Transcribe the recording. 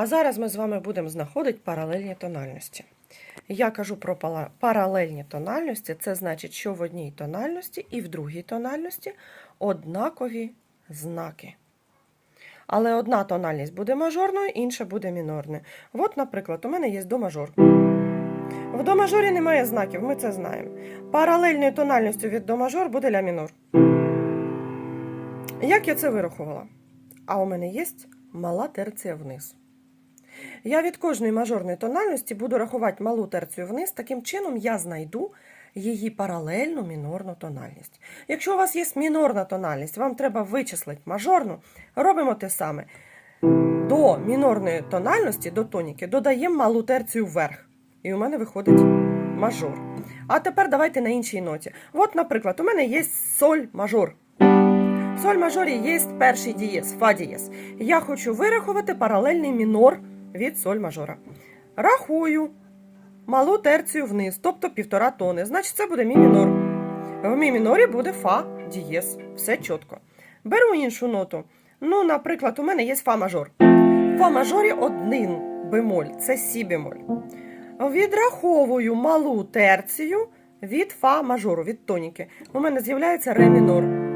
А зараз ми з вами будемо знаходити паралельні тональності. Я кажу про паралельні тональності, це значить, що в одній тональності і в другій тональності однакові знаки. Але одна тональність буде мажорною, інша буде мінорною. От, наприклад, у мене є до мажор. В до мажорі немає знаків, ми це знаємо. Паралельною тональністю від до мажор буде ля мінор. Як я це вирахувала? А у мене є мала терція вниз. Я від кожної мажорної тональності буду рахувати малу терцію вниз, таким чином я знайду її паралельну мінорну тональність. Якщо у вас є мінорна тональність, вам треба вичислити мажорну, робимо те саме. До мінорної тональності, до тоніки, додаємо малу терцію вверх. І у мене виходить мажор. А тепер давайте на іншій ноті. От, наприклад, у мене є соль мажор. В соль мажорі є перший дієс, фа дієс. Я хочу вирахувати паралельний мінор від соль мажора. Рахую малу терцію вниз, тобто півтора тони. Значить, це буде мі мінор. В мі мінорі буде фа дієс. Все чітко. Беру іншу ноту. Ну, наприклад, у мене є фа мажор. Фа мажорі один бемоль, це сі бемоль. Відраховую малу терцію від фа мажору, від тоніки. У мене з'являється ре мінор.